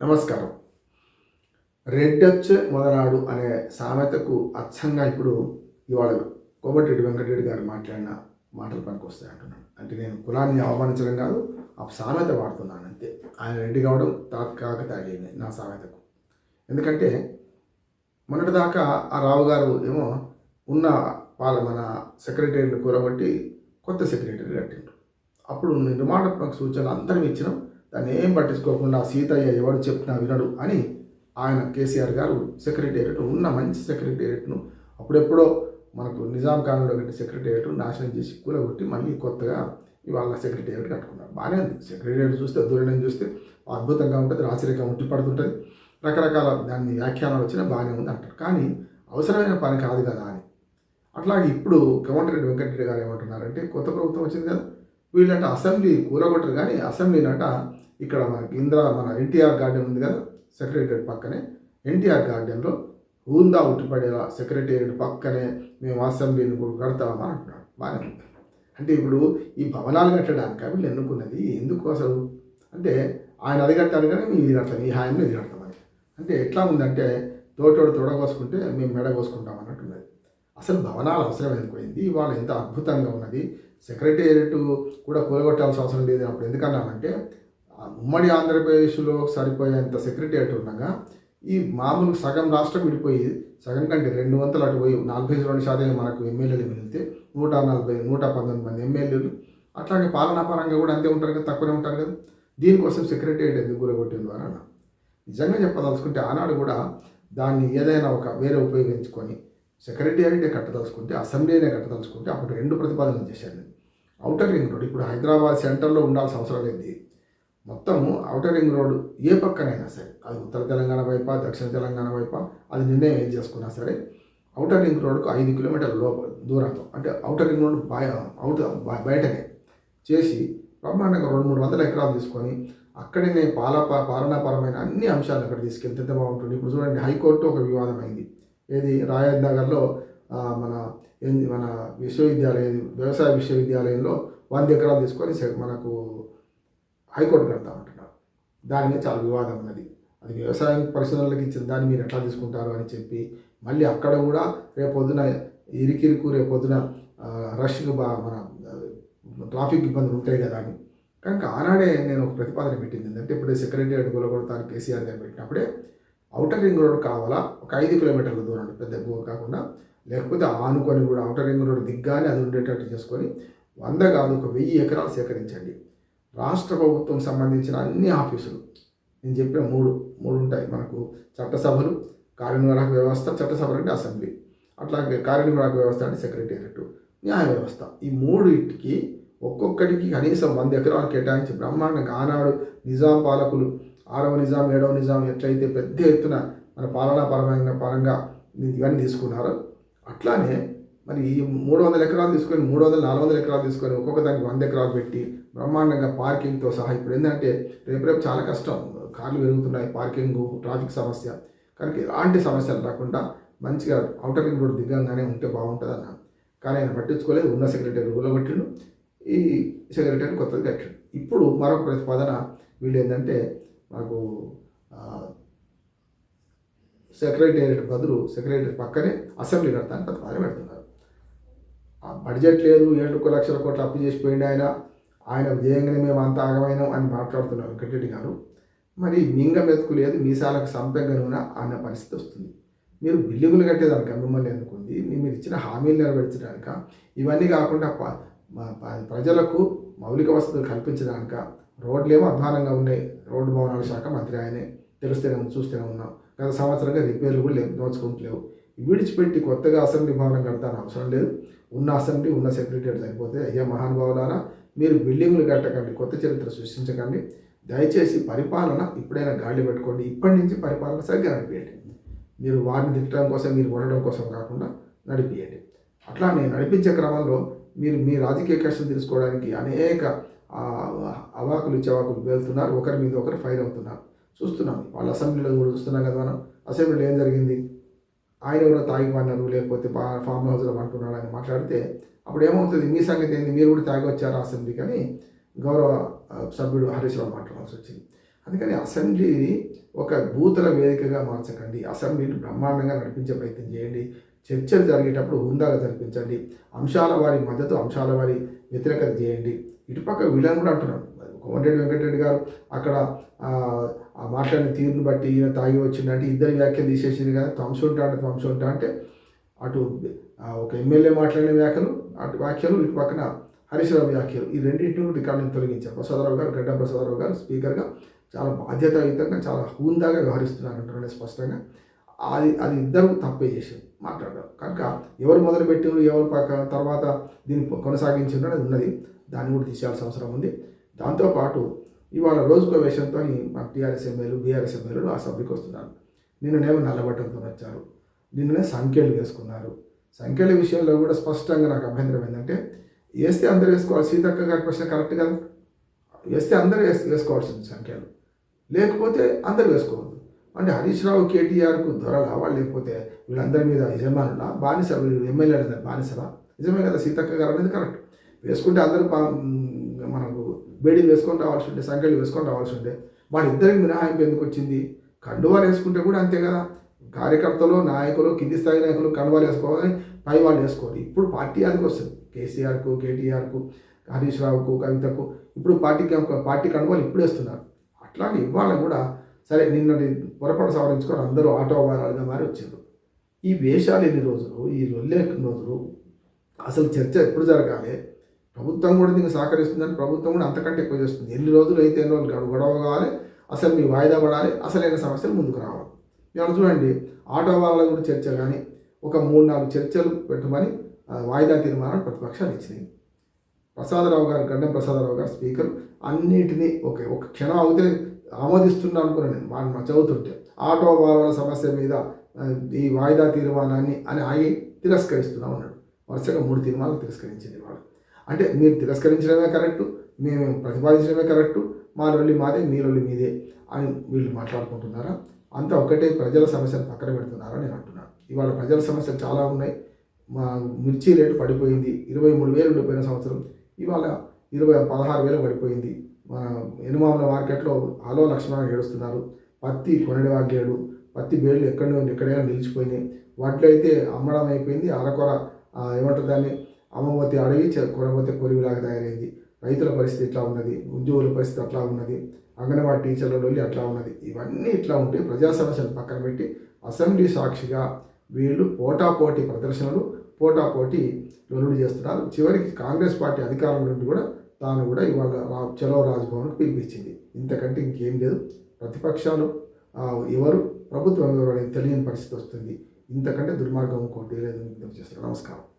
నమస్కారం. రెడ్డొచ్చే మొదనాడు అనే సామెతకు అచ్చంగా ఇప్పుడు ఇవాళ కోమటిరెడ్డి వెంకటరెడ్డి గారు మాట్లాడిన మాటలు పనికొస్తాయి అంటున్నాను అంటే నేను కులాన్ని అవమానించడం కాదు ఆ సామెత వాడుతున్నాను అంతే ఆయన రెడ్డి కావడం తాత్కాక తాగింది నా సామెతకు. ఎందుకంటే మొన్నటిదాకా ఆ రావు గారు ఏమో ఉన్న వాళ్ళ మన సెక్రటరీని కూరగొట్టి కొత్త సెక్రటరీ కట్టిండు. అప్పుడు నిర్మాణాత్మక సూచనలు అందరం ఇచ్చినాం. దాన్ని ఏం పట్టించుకోకుండా సీతయ్య ఎవడు చెప్పినా వినడు అని ఆయన కేసీఆర్ గారు సెక్రటేరియట్ ఉన్న మంచి సెక్రటేరియట్ను అప్పుడెప్పుడో మనకు నిజాం కాలంలో కట్టి సెక్రటేరియట్ నాశనం చేసి కూలగొట్టి మళ్ళీ కొత్తగా ఇవాళ సెక్రటేరియట్ కట్టుకున్నారు. బాగానే ఉంది. సెక్రటేరియట్ చూస్తే దూరం చూస్తే అద్భుతంగా ఉంటుంది ఆశ్చర్యంగా ఉట్టి పడుతుంటుంది రకరకాల దాన్ని వ్యాఖ్యానాలు వచ్చినా బాగానే ఉంది అంటారు. కానీ అవసరమైన పని కాదు కదా అని. అట్లాగే ఇప్పుడు కోమటిరెడ్డి వెంకటరెడ్డి గారు ఏమంటున్నారంటే కొత్త ప్రభుత్వం వచ్చింది కదా వీళ్ళంట అసెంబ్లీ కూరగొట్టరు కానీ అసెంబ్లీనట ఇక్కడ మనకి ఇందిరా మన ఎన్టీఆర్ గార్డెన్ ఉంది కదా సెక్రటరీ పక్కనే. ఎన్టీఆర్ గార్డెన్లో ఊందా ఉట్టిపడేలా సెక్రటేరియట్ పక్కనే మేము అసెంబ్లీని కూడా కడతామని అంటున్నాడు బాగానే ఉంది. అంటే ఇప్పుడు ఈ భవనాలు కట్టడానికి వీళ్ళు ఎన్నుకున్నది? ఎందుకు అసలు? అంటే ఆయన అది కట్టాలి కానీ మేము ఇది కడతాం ఈ హాయంలో ఇది కడతామని అంటే ఎట్లా ఉందంటే తోటోడు తోడగోసుకుంటే మేము మెడ కోసుకుంటాం అన్నట్టున్నది అసలు భవనాలు అవసరం ఎందుకైంది ఇవాళ ఎంత అద్భుతంగా ఉన్నది. సెక్రటేరియట్ కూడా కూలగొట్టాల్సిన అవసరం లేదు అప్పుడు ఎందుకన్నామంటే ఉమ్మడి ఆంధ్రప్రదేశ్లో సరిపోయేంత సెక్రటేరియట్ ఉండగా ఈ మామూలు సగం రాష్ట్రం విడిపోయి సగం కంటే రెండు వందలు అటు పోయి నలభై రెండు శాతం మనకు ఎమ్మెల్యేలు మిగిలితే నూట నలభై నూట పంతొమ్మిది మంది ఎమ్మెల్యేలు. అట్లాగే పాలనా పరంగా కూడా అంతే ఉంటారు కదా తక్కువనే ఉంటారు కదా. దీనికోసం సెక్రటేరియట్ ఎందుకు కూరగొట్టిన ద్వారా నిజంగా చెప్పదలుచుకుంటే ఆనాడు కూడా దాన్ని ఏదైనా ఒక వేరే ఉపయోగించుకొని సెక్రటేరియటే కట్టదలుచుకుంటే అసెంబ్లీనే కట్టదలుచుకుంటే అప్పుడు రెండు ప్రతిపాదనలు చేశాను ఔటర్ రింగ్ రోడ్ ఇప్పుడు హైదరాబాద్ సెంటర్లో ఉండాల్సిన అవసరం లేదు. మొత్తం అవుటర్ రింగ్ రోడ్ ఏ పక్కనైనా సరే అది ఉత్తర తెలంగాణ వైపా దక్షిణ తెలంగాణ వైపా అది నిర్ణయం ఏం చేసుకున్నా సరే అవుటర్ రింగ్ రోడ్కు ఐదు కిలోమీటర్ల లోపల దూరంలో అంటే అవుటర్ రింగ్ రోడ్ బయ అవుట్ బయటనే చేసి బ్రహ్మాండంగా రెండు మూడు వందల ఎకరాలు తీసుకొని అక్కడనే పాల పాలనాపరమైన అన్ని అంశాలు అక్కడ తీసుకెళ్తే ఎంత బాగుంటుంది. ఇప్పుడు చూడండి హైకోర్టు ఒక వివాదం అయింది. ఏది? రాయల్ నగర్లో మన ఏంది? మన విశ్వవిద్యాలయం వ్యవసాయ విశ్వవిద్యాలయంలో వంద ఎకరాలు తీసుకొని మనకు హైకోర్టు కడతామంటున్నారు దాని మీద చాలా వివాదం ఉన్నది. అది వ్యవసాయం పరిశోధనలకు ఇచ్చిన దాన్ని మీరు ఎట్లా తీసుకుంటారు అని చెప్పి మళ్ళీ అక్కడ కూడా రేపొద్దున ఇరికిరుకు రేపొద్దున రష్కి బా మన ట్రాఫిక్ ఇబ్బందులు ఉంటాయి కదా అని. కనుక ఆనాడే నేను ఒక ప్రతిపాదన పెట్టింది. ఏంటంటే ఇప్పుడే సెక్రటరీ కొలగొడతాను కేసీఆర్ గారు పెట్టినప్పుడే అవుటర్ రింగ్ రోడ్ కావాలా ఒక ఐదు కిలోమీటర్ల దూరం పెద్ద ఎక్కువ కాకుండా లేకపోతే ఆనుకొని కూడా అవుటర్ రింగ్ రోడ్ దిగ్గానే అది ఉండేటట్టు చేసుకొని వంద కాదు ఒక వెయ్యి ఎకరాలు సేకరించండి. రాష్ట్ర ప్రభుత్వం సంబంధించిన అన్ని ఆఫీసులు. నేను చెప్పిన మూడు మూడు ఉంటాయి. మనకు చట్టసభలు కార్యనిర్వాహక వ్యవస్థ చట్టసభలు అంటే అసెంబ్లీ. అట్లాగే కార్యనిర్వాహక వ్యవస్థ అంటే సెక్రటేరియట్ న్యాయ వ్యవస్థ. ఈ మూడింటికి ఒక్కొక్కటికి కనీసం వంద ఎకరాలు కేటాయించి బ్రహ్మాండంగా ఆనాడు నిజాం పాలకులు ఆరవ నిజాం ఏడవ నిజాం ఎట్లయితే పెద్ద ఎత్తున మన పాలనాపరమైన పరంగా ఇవన్నీ తీసుకున్నారో అట్లానే మరి ఈ మూడు వందల ఎకరాలు తీసుకొని మూడు వందల నాలుగు వందల ఎకరాలు తీసుకొని ఒక్కొక్క దానికి వంద ఎకరాలు పెట్టి బ్రహ్మాండంగా పార్కింగ్తో సహా ఇప్పుడు ఏంటంటే రేపు రేపు చాలా కష్టం. కార్లు పెరుగుతున్నాయి పార్కింగ్ ట్రాఫిక్ సమస్య. కనుక ఎలాంటి సమస్యలు రాకుండా మంచిగా అవుటర్ రింగ్ రోడ్ దిగంగానే ఉంటే బాగుంటుంది అన్న కానీ ఆయన పట్టించుకోలేదు. ఉన్న సెక్రటరీ కొట్టిండు. ఈ సెక్రటరీ కొత్తది కట్టిండు. ఇప్పుడు మరొక ప్రతిపాదన వీళ్ళు ఏంటంటే మాకు సెక్రటేరియట్ బదులు సెక్రటరీ పక్కనే అసెంబ్లీ కడతానికి ప్రతిపాదన పెడుతున్నారు. బడ్జెట్ లేదు ఏడు లక్షల కోట్లు అప్పు చేసిపోయింది ఆయన. ఆయన విజయంగానే మేము అంత ఆగమైనాం అని మాట్లాడుతున్నారు వెంకటరెడ్డి గారు. మరి మింగ మెతుకు లేదు మీసాలకు సంపెంగ అన్న పరిస్థితి వస్తుంది. మీరు బిల్డింగులు కట్టేదానిక మిమ్మల్ని ఎందుకుంది మీరు ఇచ్చిన హామీలు నెరవేర్చడానిక? ఇవన్నీ కాకుండా ప్రజలకు మౌలిక వసతులు కల్పించడానిక? రోడ్లేమో అధ్వానంగా ఉన్నాయి. రోడ్డు భవనాల శాఖ మంత్రి ఆయనే. తెలుస్తూనే చూస్తూనే ఉన్నాం. గత సంవత్సరంగా రిపేర్లు కూడా లేవు దోచుకుంటలేవు విడిచిపెట్టి కొత్తగా అసెంబ్లీ భవనం కడతాను అవసరం లేదు. ఉన్న అసెంబ్లీ ఉన్న సెక్రటరీ సరిపోతే అయ్యా మహానుభావులారా మీరు బిల్డింగ్లు కట్టకండి కొత్త చరిత్ర సృష్టించకండి. దయచేసి పరిపాలన ఇప్పుడైనా గాలి పెట్టుకోండి. ఇప్పటి నుంచి పరిపాలన సరిగ్గా నడిపియండి. మీరు వారిని తిట్టడం కోసం మీరు కొనడం కోసం కాకుండా నడిపియండి. అట్లా నేను నడిపించే క్రమంలో మీరు మీ రాజకీయ కష్టం తెలుసుకోవడానికి అనేక అవాకులు చెవాకులు వెళ్తున్నారు ఒకరి మీద ఒకరు ఫైర్ అవుతున్నారు. చూస్తున్నాం. వాళ్ళ అసెంబ్లీలో కూడా చూస్తున్నాం కదా మనం. అసెంబ్లీలో ఏం జరిగింది? ఆయన ఎవరో తాగి పన్నారు లేకపోతే ఫామ్ హౌస్లో పడుకున్నాడు అని మాట్లాడితే అప్పుడు ఏమవుతుంది? మీ సంగతి ఏంది? మీరు కూడా తాగి వచ్చారు అసెంబ్లీ కానీ? గౌరవ సభ్యుడు హరీష్ రావు మాట్లాడాల్సి వచ్చింది. అందుకని అసెంబ్లీని ఒక భూతల వేదికగా మార్చకండి. అసెంబ్లీని బ్రహ్మాండంగా నడిపించే ప్రయత్నం చేయండి. చర్చలు జరిగేటప్పుడు హుందాగా జరిపించండి. అంశాల వారి మద్దతు అంశాల వారి వ్యతిరేకత చేయండి. ఇటుపక్క వీళ్ళని కూడా అంటున్నాడు. కోమటిరెడ్డి వెంకటరెడ్డి గారు అక్కడ ఆ, మాట్లాడిన తీరును బట్టి ఈయన తాగి వచ్చిందంటే ఇద్దరు వ్యాఖ్యలు తీసేసింది కదా. ధ్వంసం ఉంటా అంటే ధ్వంసం ఉంటా అంటే అటు ఒక ఎమ్మెల్యే మాట్లాడిన వ్యాఖ్యలు అటు వ్యాఖ్యలు ఇటు పక్కన హరీష్ వ్యాఖ్యలు. ఈ రెండింటిని రికార్డులను తొలగించారు ప్రసాదరావు గారు గడ్డ ప్రసాదరావు గారు స్పీకర్గా చాలా బాధ్యతాయుతంగా చాలా హూందాగా వ్యవహరిస్తున్నారు అంటారు స్పష్టంగా. అది అది ఇద్దరు తప్పే చేసింది మాట్లాడారు కనుక ఎవరు మొదలుపెట్టిండ్రు ఎవరు పక్క తర్వాత దీన్ని కొనసాగించారు అనేది ఉన్నది. దాన్ని కూడా తీసేయాల్సిన అవసరం ఉంది. దాంతోపాటు ఇవాళ రోజుకో వేషంతో మా టీఆర్ఎస్ ఎమ్మెల్యేలు బీఆర్ఎస్ ఎమ్మెల్యేలు ఆ సభ్యుకి వస్తున్నారు. నిన్ననేమో నల్లబట్టంతో వచ్చారు. నిన్ననే సంఖ్యలు వేసుకున్నారు. సంఖ్యల విషయంలో కూడా స్పష్టంగా నాకు అభ్యంతరం ఏంటంటే వేస్తే అందరూ వేసుకోవాలి. సీతక్క గారి ప్రశ్న కరెక్ట్ కదా? వేస్తే అందరూ వేసి వేసుకోవాల్సింది సంఖ్యలు. లేకపోతే అందరూ వేసుకోవద్దు. అంటే హరీష్ రావు కేటీఆర్కు దొరలావా లేకపోతే వీళ్ళందరి మీద యజమానులా? బానిస వీళ్ళు ఎమ్మెల్యే బానిసలా? నిజమే కదా? సీతక్క గారు అనేది కరెక్ట్. వేసుకుంటే అందరూ బా- బేడీలు వేసుకొని రావాల్సి ఉండే సంఖ్యలు వేసుకొని రావాల్సి ఉండే. వాళ్ళిద్దరికి మినహాయింపు ఎందుకు వచ్చింది? కండువాలు వేసుకుంటే కూడా అంతే కదా. కార్యకర్తలు నాయకులు కింది స్థాయి నాయకులు కండువాలు వేసుకోవాలని పై వాళ్ళు వేసుకోవాలి. ఇప్పుడు పార్టీ అదికి వస్తుంది. కేసీఆర్కు కేటీఆర్కు హరీష్ రావుకు కవితకు. ఇప్పుడు పార్టీకి పార్టీ కండువాలు ఇప్పుడు వేస్తున్నారు. అట్లాగే ఇవాళ కూడా సరే నిన్నటి పొరపాటు సవరించుకొని అందరూ ఆటో వారాలుగా మారి వచ్చారు ఈ వేషాలు ఎన్ని రోజులు ఈ రొల్లే రోజులు అసలు చర్చ ఎప్పుడు జరగాలి? ప్రభుత్వం కూడా దీన్ని సహకరిస్తుందని ప్రభుత్వం కూడా అంతకంటే ఎక్కువ చేస్తుంది. ఎన్ని రోజులు అయితే ఎన్ని రోజులు గొడవ కావాలి అసలు మీ వాయిదా పడాలి అసలైన సమస్యలు ముందుకు రావాలి. ఇవాళ చూడండి ఆటో వాళ్ళ కూడా చర్చ కానీ ఒక మూడు నాలుగు చర్చలు పెట్టమని వాయిదా తీర్మానాలు ప్రతిపక్షాలు ఇచ్చినాయి. ప్రసాదరావు గారు గండం ప్రసాదరావు గారు స్పీకర్ అన్నిటినీ ఓకే ఒక క్షణం అవుతే ఆమోదిస్తున్నా అనుకున్నాను నేను వాళ్ళు మా చదువుతుంటే. ఆటో వాళ్ళ సమస్య మీద ఈ వాయిదా తీర్మానాన్ని అని ఆగి తిరస్కరిస్తున్నా ఉన్నాడు వరుసగా మూడు తీర్మానాలు తిరస్కరించింది వాళ్ళు అంటే మీరు తిరస్కరించడమే కరెక్టు మేము ప్రతిపాదించడమే కరెక్టు మా లొల్లి మాదే మీ లొల్లి మీదే అని వీళ్ళు మాట్లాడుకుంటున్నారా? అంతా ఒకటే ప్రజల సమస్యను పక్కన పెడుతున్నారా నేను అంటున్నాను. ఇవాళ ప్రజల సమస్యలు చాలా ఉన్నాయి. మా మిర్చి రేటు పడిపోయింది. ఇరవై మూడు వేలు ఉండిపోయిన సంవత్సరం. ఇవాళ ఇరవై పదహారు వేలు పడిపోయింది. మన ఎనుమాముల మార్కెట్లో హలో లక్షణాలు ఏడుస్తున్నారు. పత్తి కొనడేవాడు లేడు పత్తి బేళ్ళు ఎక్కడ నుండి ఎక్కడైనా నిలిచిపోయినాయి. వాటిలో అయితే అమ్మడం అయిపోయింది. అరకొర ఏమంటారు దాన్ని? అమ్మబోతే అడవి చె- కొనబోతే కొరివిలాగా తయారైంది. రైతుల పరిస్థితి ఇట్లా ఉన్నది? ఉద్యోగుల పరిస్థితి అట్లా ఉన్నది? అంగన్వాడీ టీచర్ల వెళ్ళి అట్లా ఉన్నది? ఇవన్నీ ఇట్లా ఉంటే ప్రజా సమస్యలు పక్కన పెట్టి అసెంబ్లీ సాక్షిగా వీళ్ళు పోటాపోటీ ప్రదర్శనలు పోటాపోటీ లొల్లుడు చేస్తున్నారు. చివరికి కాంగ్రెస్ పార్టీ అధికారం నుండి కూడా తాను కూడా ఇవాళ రా చలో రాజ్భవన్కు పిలిపించింది. ఇంతకంటే ఇంకేం లేదు. ప్రతిపక్షాలు ఎవరు? ప్రభుత్వం ఎవరు తెలియని పరిస్థితి వస్తుంది. ఇంతకంటే దుర్మార్గం ఇంకోటి లేదు చేస్తారు నమస్కారం.